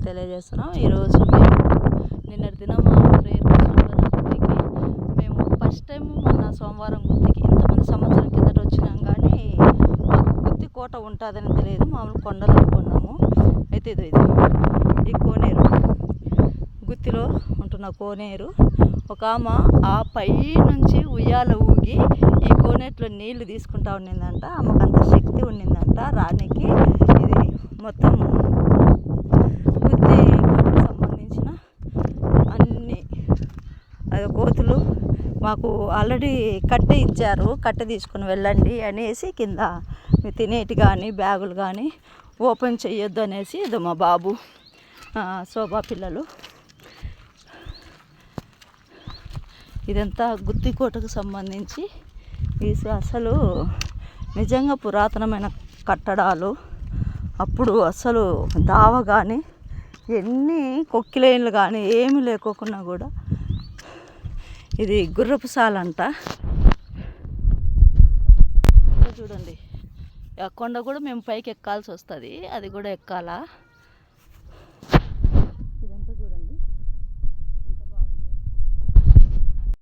వందనాలు తెలియజేస్తున్నాం ఈరోజు మేము నిన్నటి దినం ప్రేయర్ గుర్తికి మేము ఫస్ట్ టైం మొన్న సోమవారం గుర్తికి ఇంతమంది సంవత్సరం కిందట వచ్చినాం కానీ గుత్తి కోట ఉంటుందని తెలియదు. మామూలు కొండలు అనుకున్నాము. అయితే ఇది ఇది. ఈ కోనేరు. గుత్తిలో ఉంటున్న కోనేరు. ఒక ఆమె ఆ పై నుంచి ఉయ్యాల ఊగి ఈ కోనేట్లో నీళ్ళు తీసుకుంటా ఉండిందంట. ఆమెకు అంత శక్తి ఉండిందంట. రానికి ఇది మొత్తం గుత్తి కోటకు సంబంధించిన అన్ని అది కోతులు మాకు ఆల్రెడీ కట్టె ఇచ్చారు కట్టె తీసుకుని వెళ్ళండి అనేసి కింద తినేటి కానీ బ్యాగులు కానీ ఓపెన్ చేయొద్దు అనేసి ఇదో మా బాబు శోభా పిల్లలు. ఇదంతా గుత్తికోటకు సంబంధించి ఈ అసలు నిజంగా పురాతనమైన కట్టడాలు. అప్పుడు అసలు దావ కానీ ఎన్ని కొక్కిలేన్లు కానీ ఏమీ లేకోకుండా కూడా ఇది గుర్రపు సాలంట చూడండి. కొండ కూడా మేము పైకి ఎక్కాల్సి వస్తుంది. అది కూడా ఎక్కాలా?